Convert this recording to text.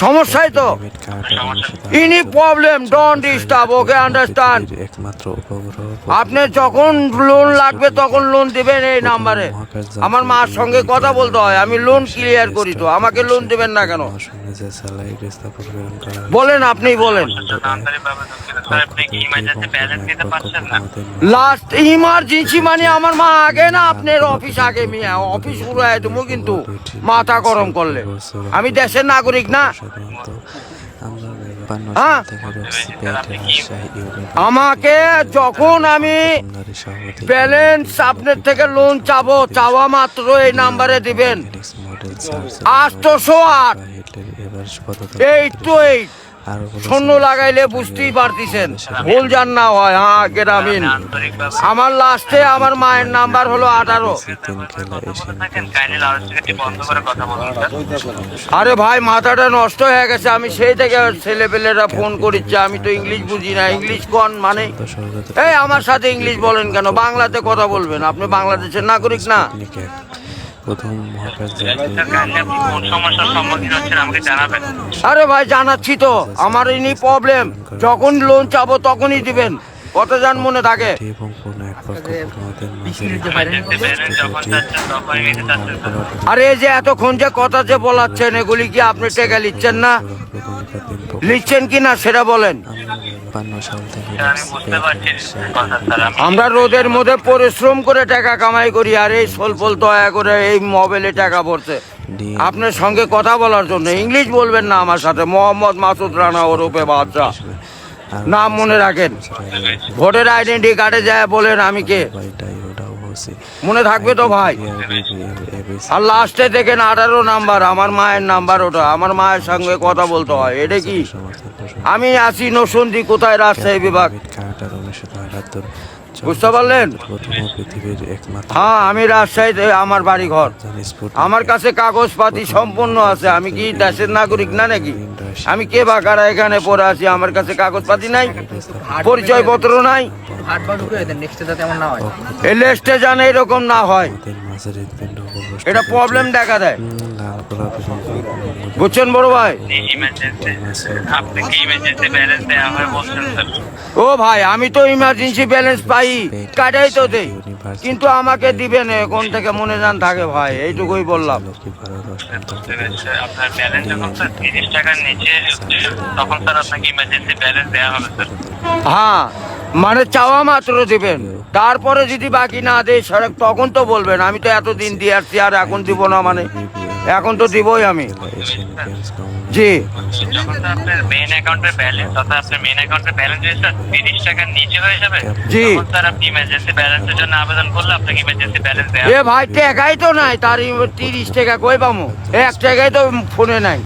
সমস্যাই তো। Any problem don't disturb okay understand একমাত্র উপগ্রহ আপনি যখন লোন লাগবে, তখন লোন দিবেন এই নাম্বারে আমার মার সঙ্গে কথা বলতে হয়, আমি লোন ক্লিয়ার করি তো, আমাকে লোন দিবেন না কেন? বলেন, আপনি বলেন। লাস্ট ইমার্জেন্সি মানে আমার মা আগে না, আপনার অফিস আগে, মিয়া অফিস উড়াই দেবো কিন্তু মাথা গরম করলে। আমি দেশের নাগরিক না। সাধারণত আমরা হ্যাঁ? থেকে রাজশাহী আমাকে যখন আমি ব্যালেন্স আপনার থেকে লোন চাবো চাওয়া মাত্র এই নাম্বারে দিবেন আট এইট টু এইট শূন্য লাগাইলে বুঝতেই পারতেছেন। ভুল জান না হয় হ্যাঁ গ্রামীণ আমার লাস্টে আমার মায়ের নাম্বার হলো আঠারো। আরে ভাই মাথাটা নষ্ট হয়ে গেছে আমি সেই থেকে ছেলেপেলেরা ফোন করিচ্ছে আমি তো ইংলিশ বুঝি না ইংলিশ কোন মানে? এই আমার সাথে ইংলিশ বলেন কেন? বাংলাতে কথা বলবেন আপনি বাংলাদেশের নাগরিক না। প্রথম আরে ভাই জানাচ্ছি তো আমার ইনি প্রবলেম যখন লোন চাবো তখনই দিবেন। কত যান মনে থাকে। আরে যে এতক্ষণ যে কথা যে বলাচ্ছেন এগুলি কি আপনি টেকা লিখছেন না? লিখছেন কি না সেটা বলেন। বান্ন সাল থেকে আমরা রোদের মধ্যে পরিশ্রম করে টাকা কামাই করি আর এই সোলপোল দয়া করে এই মোবাইলে টাকা পড়ছে আপনার সঙ্গে কথা বলার জন্য ইংলিশ বলবেন না আমার সাথে মোহাম্মদ মাসুদ রানা ওরূপে বাদশাহ। নাম মনে রাখেন। ভোটের আইডেন্টি কার্ডে যায় বলেন আমি কে। মনে থাকবে তো ভাই? আর লাস্টে দেখেন আঠারো নাম্বার আমার মায়ের নাম্বার ওটা আমার মায়ের সঙ্গে কথা বলতে হয় এটা কি? আমি আছি নসন্দি কোথায় রাজশাহী বিভাগ? বুঝতে পারলেন? পৃথিবীর একমাত্র হ্যাঁ আমি রাজশাহীতে আমার বাড়ি ঘর। আমার কাছে কাগজপাতি সম্পূর্ণ আছে। আমি কি দেশের নাগরিক না নাকি? আমি কে বাকারা এখানে পড়ে আছি? আমার কাছে কাগজপাতি নাই। পরিচয় পত্র নাই। হয়। এই লিস্টে যেন এরকম না হয়। এটা প্রবলেম দেখা দেয়। বুঝছেন বড় ভাই? ইমার্জেন্সি ইমার্জেন্সি ব্যালেন্স দেওয়া হয় বলছেন স্যার ও ভাই আমি তো ইমার্জেন্সি ব্যালেন্স পাই কাটাই তো দেই কিন্তু আমাকে দিবেন কোন থেকে মনে যান থাকে ভাই এইটুকুই বললাম। লক্ষ্মী ভারত রসায়ন বুঝতে পেরেছি। আপনার ব্যালেন্স যখন স্যার তিরিশ টাকার নিচে তখন স্যার আপনাকে ইমার্জেন্সি ব্যালেন্স দেওয়া হবে স্যার। হ্যাঁ মানে চাওয়া মাত্র দিবেন। তারপরে যদি বাকি না দেয় সড়ক তখন তো বলবেন আমি তো এতদিন দিয়ে আসছি আর এখন দিব না মানে। এখন তো দিবই আমি। জি। হয়ে এ ভাই টাকাই তো নাই তার তিরিশ টাকা কই পামো এক টাকাই তো ফোনে নাই।